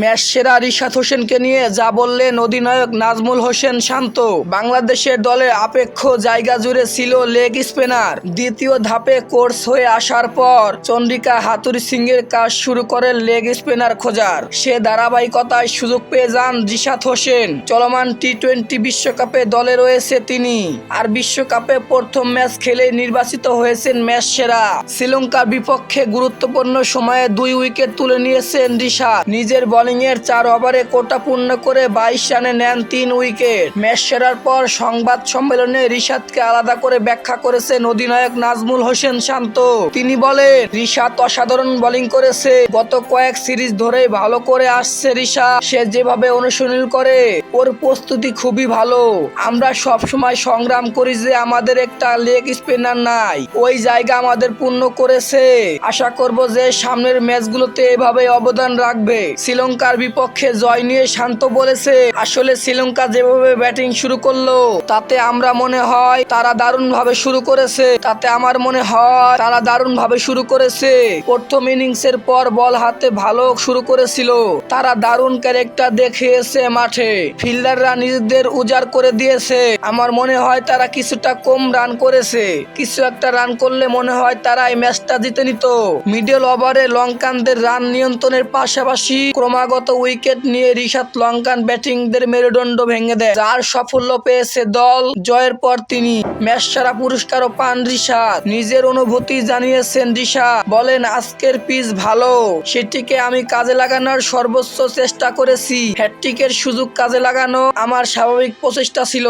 Match সেরা রিশাদ হোসেনকে নিয়ে যা বললেন অধিনায়ক নাজমুল হোসেন শান্ত। বাংলাদেশের দলের আপেক্ষ জায়গা জুড়ে ছিল লেগ স্পিনার। দ্বিতীয় ধাপে কোর্স হয়ে আসার পর চন্দ্রিকা হাতুরি সিং এর কাজ শুরু করেন লেগ স্পিনার খোঁজার। সে ধারাবাহিকতায় সুযোগ পেয়ে যান রিশাদ হোসেন। চলমান টি টোয়েন্টি বিশ্বকাপে দলে রয়েছে তিনি। আর বিশ্বকাপে প্রথম ম্যাচ খেলে নির্বাচিত হয়েছেন ম্যাচ সেরা। শ্রীলঙ্কার বিপক্ষে গুরুত্বপূর্ণ সময়ে দুই উইকেট তুলে নিয়েছেন রিশাদ। নিজের বোলিং এর চার ওভারে কোটা পূর্ণ করে বাইশ রানে নেন তিন উইকেট। ম্যাচ সেরার পর সংবাদ সম্মেলনে রিশাদকে আলাদা করে ব্যাখ্যা করেছেন অধিনায়ক নাজমুল হোসেন শান্ত। তিনি বলেন, রিশাদ অসাধারণ বোলিং করেছে। গত কয়েক সিরিজ ধরেই ভালো করে আসছে রিশাদ। সে যেভাবে অনুশীলন করে, ওর প্রস্তুতি খুবই ভালো। আমরা সব সময় সংগ্রাম করি যে আমাদের একটা লেগ স্পিনার নাই, ওই জায়গা আমাদের পূর্ণ করেছে। আশা করব যে সামনের ম্যাচগুলোতে এভাবে অবদান রাখবে। শ্রীলঙ্কার বিপক্ষে জয় নিয়ে শান্ত বলেছে। আসলে শ্রীলঙ্কা যেভাবে ব্যাটিং শুরু করল, তাতে আমরা মনে হয় তারা দারুণ ভাবে শুরু করেছে। তাতে আমার মনে হয় তারা দারুণ ভাবে শুরু করেছে। প্রথম ইনিংসের পর বল হাতে ভালো শুরু করেছিল। তারা দারুণ ক্যারেক্টার দেখিয়েছে মাঠে। ফিল্ডাররা নিজেদের উজাড় করে দিয়েছে। আমার মনে হয় তারা কিছুটা কম রান করেছে। কিছু একটা রান করলে মনে হয় তারা এই ম্যাচটা জিতে নিত। মিডল ওভারে লঙ্কানদের রান নিয়ন্ত্রণের পাশাপাশি ক্রমাগত উইকেট নিয়ে রিশাদ লঙ্কান ব্যাটিংদের মেরুদণ্ড ভেঙে দেয়, যার সাফল্য পেয়েছে দল। জয়ের পর তিনি ম্যাচ সেরা পুরস্কারও পান রিশাদ। নিজের অনুভূতি জানিয়েছেন রিশাদ। বলেন, আজকের পিচ ভালো। সেটিকে আমি কাজে লাগানোর সর্বোচ্চ চেষ্টা করেছি। হ্যাট্রিকের সুযোগ কাজে লাগানো আমার স্বাভাবিক প্রচেষ্টা ছিল।